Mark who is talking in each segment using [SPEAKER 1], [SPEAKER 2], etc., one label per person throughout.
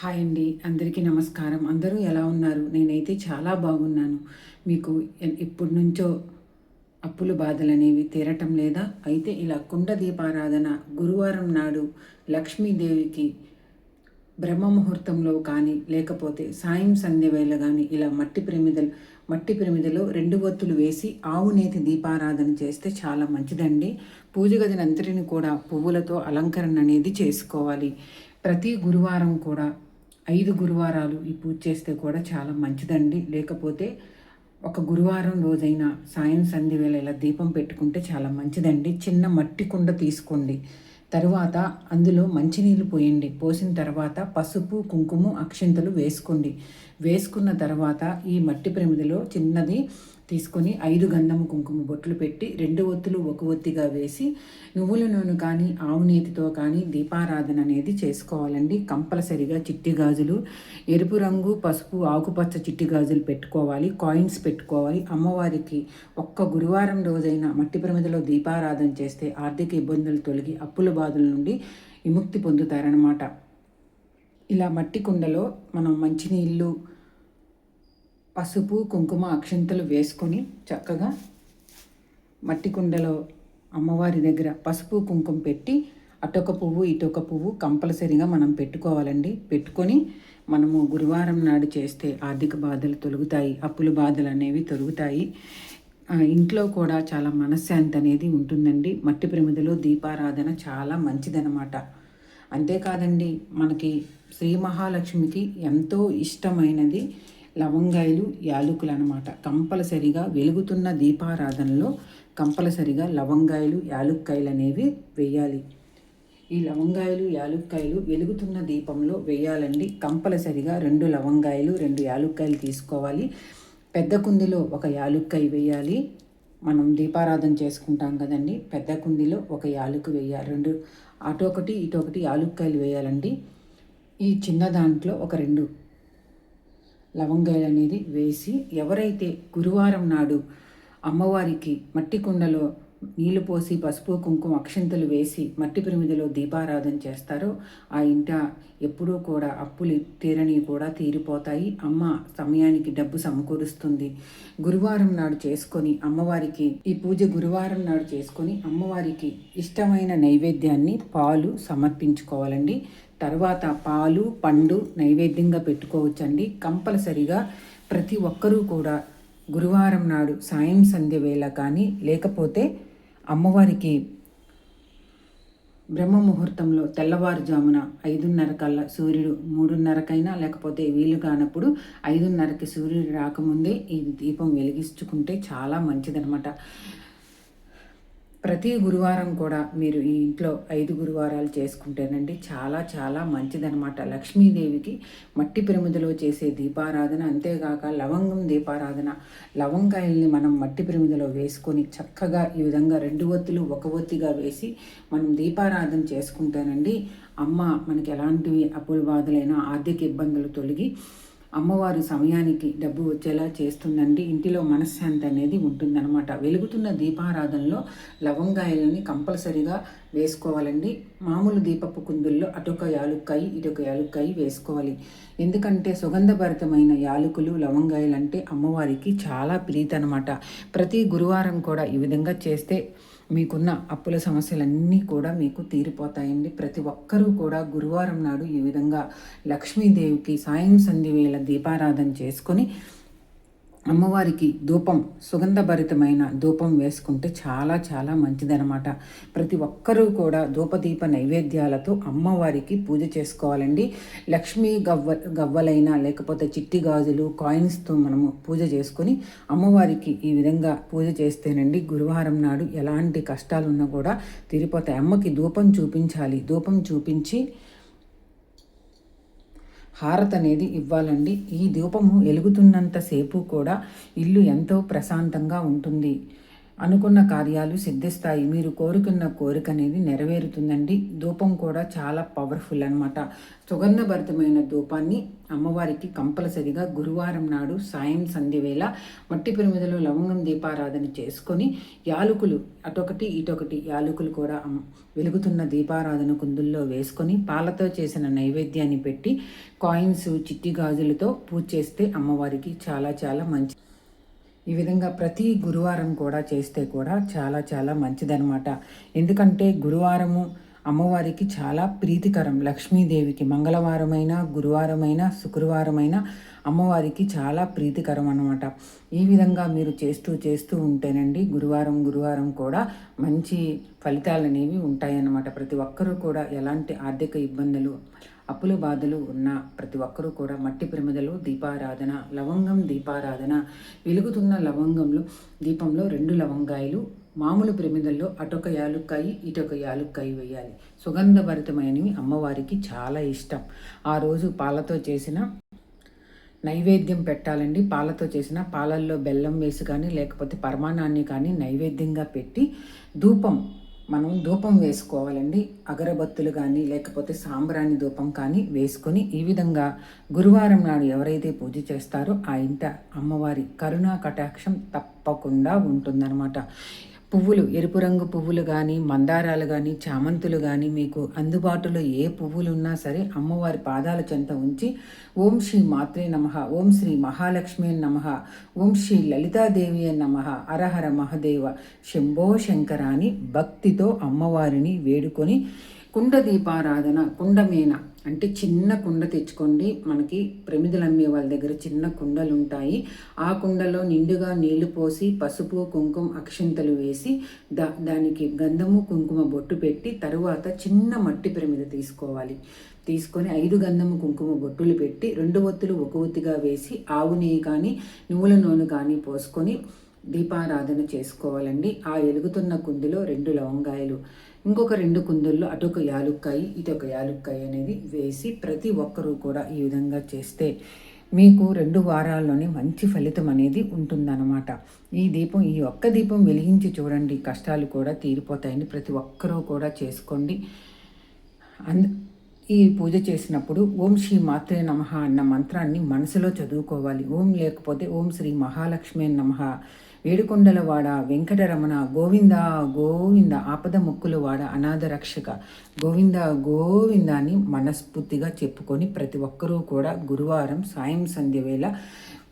[SPEAKER 1] Hi అండి అందరికీ నమస్కారం. అందరూ ఎలా ఉన్నారు? నేనైతే చాలా బాగున్నాను. మీకు ఎ- ఎప్పటి నుంచో అప్పుల బాధలు అనేవి తీరటం లేదా? అయితే ఇలా కుండ దీపారాధన గురువారం నాడు లక్ష్మీదేవికి బ్రహ్మ ముహూర్తంలో కానీ లేకపోతే సాయం సంధ్య వేళ కానీ ఇలా మట్టి ప్రమిదలు మట్టి ప్రమిదలో రెండు ఒత్తులు వేసి ఆవు నేతి దీపారాధన చేస్తే చాలా మంచిదండి. పూజ గదినంతటిని కూడా పువ్వులతో అలంకరణ అనేది చేసుకోవాలి. ప్రతి గురువారం కూడా ఐదు గురువారాలు ఈ పూజ చేస్తే కూడా చాలా మంచిదండి. లేకపోతే ఒక గురువారం రోజైనా సాయం సంధి వేళ ఇలా దీపం పెట్టుకుంటే చాలా మంచిదండి. చిన్న మట్టి కుండ తీసుకోండి. తరువాత అందులో మంచినీళ్ళు పోయండి. పోసిన తర్వాత పసుపు కుంకుమ అక్షింతలు వేసుకోండి. వేసుకున్న తర్వాత ఈ మట్టి ప్రమిదిలో చిన్నది తీసుకొని ఐదు గంధము కుంకుమ బొట్లు పెట్టి రెండు ఒత్తులు ఒక ఒత్తిగా వేసి నువ్వుల నూనె కానీ ఆవు నేతితో కానీ దీపారాధన అనేది చేసుకోవాలండి. కంపల్సరిగా చిట్టి గాజులు ఎరుపు రంగు పసుపు ఆకుపచ్చ చిట్టి గాజులు పెట్టుకోవాలి కాయిన్స్ పెట్టుకోవాలి. అమ్మవారికి ఒక్క గురువారం రోజైనా మట్టి ప్రమిదలో దీపారాధన చేస్తే ఆర్థిక ఇబ్బందులు తొలగి అప్పుల బాధల నుండి విముక్తి పొందుతారనమాట ఇలా మట్టి కుండలో మనం మంచినీళ్ళు పసుపు కుంకుమ అక్షంతలు వేసుకొని చక్కగా మట్టి కుండలో అమ్మవారి దగ్గర పసుపు కుంకుమ పెట్టి అటొక పువ్వు ఇటొక పువ్వు కంపల్సరీగా మనం పెట్టుకోవాలండి. పెట్టుకొని మనము గురువారం నాడు చేస్తే ఆర్థిక బాధలు తొలుగుతాయి అప్పుల బాధలు అనేవి తొలుగుతాయి. ఇంట్లో కూడా చాలా మనశ్శాంతి అనేది ఉంటుందండి. మట్టి ప్రమిదలో దీపారాధన చాలా మంచిదనమాట అంతేకాదండి మనకి శ్రీ మహాలక్ష్మికి ఎంతో ఇష్టమైనది లవంగాయలు యాలకులు అనమాట కంపల్సరిగా వెలుగుతున్న దీపారాధనలో కంపల్సరిగా లవంగాయలు యాలుక్కాయలు అనేవి వేయాలి. ఈ లవంగాయలు యాలుక్కాయలు వెలుగుతున్న దీపంలో వేయాలండి. కంపల్సరిగా రెండు లవంగాయలు రెండు యాలుక్కాయలు తీసుకోవాలి. పెద్ద కుందిలో ఒక యాలుక్కాయ వేయాలి. మనం దీపారాధన చేసుకుంటాం కదండి. పెద్ద కుందిలో ఒక యాలుకు వేయాలి. రెండు అటొకటి ఇటొకటి యాలుక్కాయలు వేయాలండి. ఈ చిన్న దాంట్లో ఒక రెండు లవంగాయలు అనేది వేసి ఎవరైతే గురువారం నాడు అమ్మవారికి మట్టి కుండలో నీళ్ళు పోసి పసుపు కుంకుమ అక్షంతలు వేసి మట్టి ప్రమిదిలో దీపారాధన చేస్తారో ఆ ఇంట ఎప్పుడూ కూడా అప్పులు తీరని కూడా తీరిపోతాయి. అమ్మ సమయానికి డబ్బు సమకూరుస్తుంది. గురువారం నాడు చేసుకొని అమ్మవారికి ఈ పూజ గురువారం నాడు చేసుకొని అమ్మవారికి ఇష్టమైన నైవేద్యాన్ని పాలు సమర్పించుకోవాలండి. తర్వాత పాలు పండు నైవేద్యంగా పెట్టుకోవచ్చండి. కంపల్సరిగా ప్రతి ఒక్కరూ కూడా గురువారం నాడు సాయం సంధ్య వేళ కానీ లేకపోతే అమ్మవారికి బ్రహ్మ ముహూర్తంలో తెల్లవారుజామున ఐదున్నర కల్లా సూర్యుడు మూడున్నరకైనా లేకపోతే వీలు కానప్పుడు ఐదున్నరకి సూర్యుడు రాకముందే ఈ దీపం వెలిగించుకుంటే చాలా మంచిదనమాట ప్రతి గురువారం కూడా మీరు ఈ ఇంట్లో ఐదు గురువారాలు చేసుకుంటేనండి చాలా చాలా మంచిదనమాట లక్ష్మీదేవికి మట్టి పిరమిదలో చేసే దీపారాధన అంతేగాక లవంగం దీపారాధన. లవంగాయల్ని మనం మట్టి పిరమిదలో వేసుకొని చక్కగా ఈ విధంగా రెండు ఒత్తులు ఒక ఒత్తిగా వేసి మనం దీపారాధన చేసుకుంటేనండి అమ్మ మనకి ఎలాంటివి అప్పుల బాధలైనా ఆర్థిక ఇబ్బందులు తొలగి అమ్మవారు సమయానికి డబ్బు వచ్చేలా చేస్తుందండి. ఇంటిలో మనశ్శాంతి అనేది ఉంటుందన్నమాట. వెలుగుతున్న దీపారాధనలో లవంగాయలని కంపల్సరిగా వేసుకోవాలండి. మామూలు దీపపు కుందుల్లో అటొక యాలుక్కాయి ఇటొక యాలుక్కాయి వేసుకోవాలి. ఎందుకంటే సుగంధభరితమైన యాలకులు లవంగాయలు అంటే అమ్మవారికి చాలా ప్రీతి అనమాట ప్రతి గురువారం కూడా ఈ విధంగా చేస్తే మీకున్న అప్పుల సమస్యలన్నీ కూడా మీకు తీరిపోతాయండి. ప్రతి ఒక్కరూ కూడా గురువారం నాడు ఈ విధంగా లక్ష్మీదేవికి సాయం సంధి వేళ దీపారాధన చేసుకొని అమ్మవారికి ధూపం సుగంధభరితమైన ధూపం వేసుకుంటే చాలా చాలా మంచిదనమాట ప్రతి ఒక్కరూ కూడా ధూపదీప నైవేద్యాలతో అమ్మవారికి పూజ చేసుకోవాలండి. లక్ష్మీ గవ్వ గవ్వలైనా లేకపోతే చిట్టి గాజులు కాయిన్స్తో మనము పూజ చేసుకొని అమ్మవారికి ఈ విధంగా పూజ చేస్తేనండి గురువారం నాడు ఎలాంటి కష్టాలున్నా కూడా తీరిపోతాయి. అమ్మకి ధూపం చూపించాలి. ధూపం చూపించి హారత అనేది ఇవ్వాలండి. ఈ దీపము వెలుగుతున్నంతసేపు కూడా ఇల్లు ఎంతో ప్రశాంతంగా ఉంటుంది. అనుకున్న కార్యాలు సిద్ధిస్తాయి. మీరు కోరుకున్న కోరిక అనేది నెరవేరుతుందండి. ధూపం కూడా చాలా పవర్ఫుల్ అనమాట సుగంధభరితమైన ధూపాన్ని అమ్మవారికి కంపల్సరిగా గురువారం నాడు సాయం సంధ్య వేళ మట్టి పిరమిదలో లవంగం దీపారాధన చేసుకొని యాలకులు అటొకటి ఇటొకటి యాలకులు కూడా వెలుగుతున్న దీపారాధన కుందుల్లో వేసుకొని పాలతో చేసిన నైవేద్యాన్ని పెట్టి కాయిన్స్ చిట్టి గాజులతో పూజ చేస్తే అమ్మవారికి చాలా చాలా మంచి ఈ విధంగా ప్రతి గురువారం కూడా చేస్తే కూడా చాలా చాలా మంచిదనమాట ఎందుకంటే గురువారము అమ్మవారికి చాలా ప్రీతికరం. లక్ష్మీదేవికి మంగళవారమైన గురువారమైన శుక్రవారమైన అమ్మవారికి చాలా ప్రీతికరం అనమాట ఈ విధంగా మీరు చేస్తూ చేస్తూ ఉంటేనండి గురువారం గురువారం కూడా మంచి ఫలితాలు అనేవి ఉంటాయన్నమాట. ప్రతి ఒక్కరూ కూడా ఎలాంటి ఆర్థిక ఇబ్బందులు అప్పుల బాధలు ఉన్న ప్రతి ఒక్కరూ కూడా మట్టి ప్రమిదలు దీపారాధన లవంగం దీపారాధన వెలుగుతున్న లవంగంలో దీపంలో రెండు లవంగాయలు మామూలు ప్రమిదల్లో అటొక యాలుక్కాయి ఇటొక యాలుక్కాయి వేయాలి. సుగంధభరితమైనవి అమ్మవారికి చాలా ఇష్టం. ఆ రోజు పాలతో చేసిన నైవేద్యం పెట్టాలండి. పాలతో చేసిన పాలల్లో బెల్లం వేసి కానీ లేకపోతే పరమాణాన్ని కానీ నైవేద్యంగా పెట్టి ధూపం మనం ధూపం వేసుకోవాలండి. అగరబత్తులు కానీ లేకపోతే సాంబ్రాణి ధూపం కానీ వేసుకొని ఈ విధంగా గురువారం నాడు ఎవరైతే పూజ చేస్తారో ఆ ఇంట అమ్మవారి కరుణా కటాక్షం తప్పకుండా ఉంటుందన్నమాట. పువ్వులు ఎరుపు రంగు పువ్వులు కానీ మందారాలు కానీ చామంతులు కానీ మీకు అందుబాటులో ఏ పువ్వులు ఉన్నా సరే అమ్మవారి పాదాల చెంత ఉంచి ఓం శ్రీ మాత్రే నమ ఓం శ్రీ మహాలక్ష్మి నమ ఓం శ్రీ లలితాదేవి నమ అరహర మహదేవ శంభో శంకర అని భక్తితో అమ్మవారిని వేడుకొని కుండ దీపారాధన కుండమేన అంటే చిన్న కుండ తెచ్చుకోండి. మనకి ప్రమిదలు అమ్మే వాళ్ళ దగ్గర చిన్న కుండలు ఉంటాయి ఆ కుండలో నిండుగా నీళ్ళు పోసి పసుపు కుంకుమ అక్షింతలు వేసి దా దానికి గంధము కుంకుమ బొట్టు పెట్టి తరువాత చిన్న మట్టి ప్రమిద తీసుకోవాలి. తీసుకొని ఐదు గంధము కుంకుమ బొట్టులు పెట్టి రెండు ఒత్తులు ఒక ఒత్తిగా వేసి ఆవు నెయ్యి కానీ నువ్వుల నూనె కానీ పోసుకొని దీపారాధన చేసుకోవాలండి. ఆ ఎలుగుతున్న కుందిలో రెండు లవంగాయలు ఇంకొక రెండు కుందుల్లో అటొక యాలుక్కాయి ఇటొక యాలుక్కాయి అనేది వేసి ప్రతి ఒక్కరూ కూడా ఈ విధంగా చేస్తే మీకు రెండు వారాల్లోనే మంచి ఫలితం అనేది ఉంటుందన్నమాట. ఈ దీపం ఈ ఒక్క దీపం వెలిగించి చూడండి కష్టాలు కూడా తీరిపోతాయని ప్రతి ఒక్కరూ కూడా చేసుకోండి. అంద ఈ పూజ చేసినప్పుడు ఓం శ్రీ మాత్రే నమ అన్న మంత్రాన్ని మనసులో చదువుకోవాలి. ఓం లేకపోతే ఓం శ్రీ మహాలక్ష్మి నమ ఏడుకొండలవాడ వెంకటరమణ గోవింద గోవింద ఆపద మొక్కులవాడ అనాథ రక్షక. గోవింద గోవింద అని మనస్ఫూర్తిగా చెప్పుకొని ప్రతి ఒక్కరూ కూడా గురువారం సాయం సంధ్య వేళ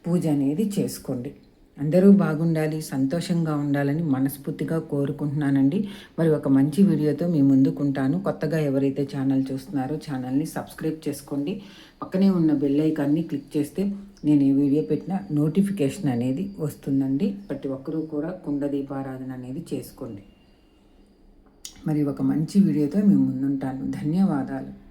[SPEAKER 1] పూజ అనేది చేసుకోండి. అందరూ బాగుండాలి సంతోషంగా ఉండాలని మనస్ఫూర్తిగా కోరుకుంటున్నానండి. మరి ఒక మంచి వీడియోతో మీ ముందుకుంటాను కొత్తగా ఎవరైతే ఛానల్ చూస్తున్నారో ఛానల్ని సబ్స్క్రైబ్ చేసుకోండి. పక్కనే ఉన్న బెల్ ఐకాన్ని క్లిక్ చేస్తే నేను ఈ వీడియో పెట్టిన నోటిఫికేషన్ అనేది వస్తుందండి. ప్రతి ఒక్కరూ కూడా కుండ దీపారాధన అనేది చేసుకోండి. మరి ఒక మంచి వీడియోతో మేము ముందుంటాను. ధన్యవాదాలు.